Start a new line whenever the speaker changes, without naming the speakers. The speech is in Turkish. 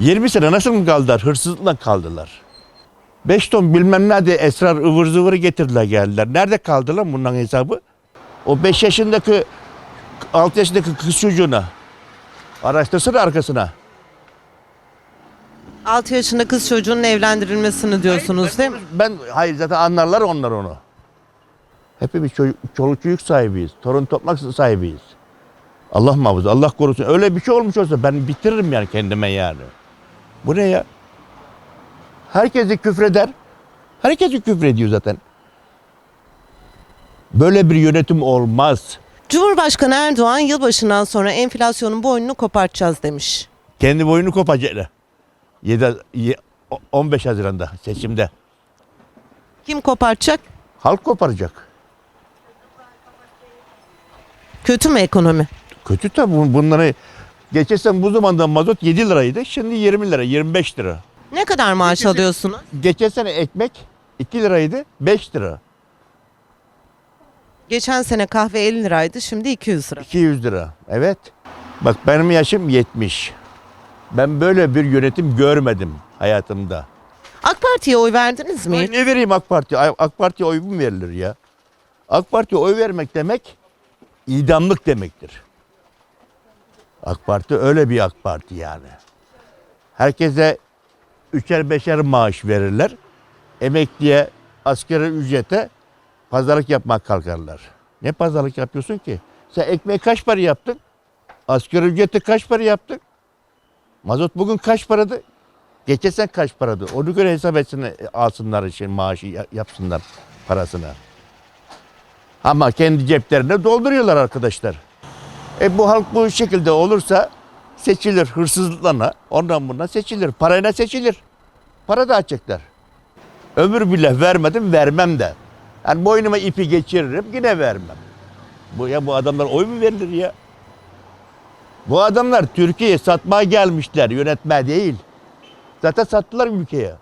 20 sene nasıl mı kaldılar? Hırsızlıkla kaldılar. 5 ton bilmem nerede esrar ıvır zıvırı getirdiler geldiler. Nerede kaldı lan bunların hesabı? O 5 yaşındaki 6 yaşındaki kız çocuğuna araştırsana arkasına.
6 yaşında kız çocuğunun evlendirilmesini diyorsunuz değil mi?
Ben hayır zaten anlarlar onlar onu. Hepimiz çocuk, çoluk çocuk sahibiyiz. Torun toprak sahibiyiz. Allah muhafaza, Allah korusun. Öyle bir şey olmuş olsa ben bitiririm yani kendime yani. Bu ne ya? Herkesi küfreder. Herkesi küfrediyor zaten. Böyle bir yönetim olmaz.
Cumhurbaşkanı Erdoğan yılbaşından sonra enflasyonun boynunu kopartacağız demiş.
Kendi boyunu kopacaklar. 7, 15 Haziran'da seçimde.
Kim kopartacak?
Halk koparacak.
Kötü mü ekonomi?
Kötü tabi bun- bunları. Geçen bu zamanda mazot 7 liraydı. Şimdi 20 lira, 25 lira.
Ne kadar maaş alıyorsunuz?
Geçen sene ekmek 2 liraydı, 5 lira.
Geçen sene kahve 50 liraydı şimdi 200 lira.
200 lira. Evet. Bak benim yaşım 70. Ben böyle bir yönetim görmedim hayatımda.
AK Parti'ye oy verdiniz mi? Hiç?
ne vereyim AK Parti'ye? Ay- AK Parti'ye oy mu verilir ya? AK Parti'ye oy vermek demek idamlık demektir. AK Parti öyle bir AK Parti yani. Herkese üçer beşer maaş verirler. Emekliye, askeri ücrete pazarlık yapmak kalkarlar. Ne pazarlık yapıyorsun ki? Sen ekmeği kaç para yaptın? Asgari ücreti kaç para yaptın? Mazot bugün kaç paradı? Geçen sen kaç paradı? Onu göre hesap etsin, alsınlar için maaşı ya- yapsınlar parasını. Ama kendi ceplerine dolduruyorlar arkadaşlar. E bu halk bu şekilde olursa seçilir hırsızlıklarına, ondan bundan seçilir. Parayla seçilir. Para da açacaklar. Ömür bile vermedim, vermem de. Yani boynuma ipi geçiririm, yine vermem. Bu ya bu adamlar oy mu verilir ya? Bu adamlar Türkiye'ye satmaya gelmişler, yönetmeye değil. Zaten sattılar ülkeye.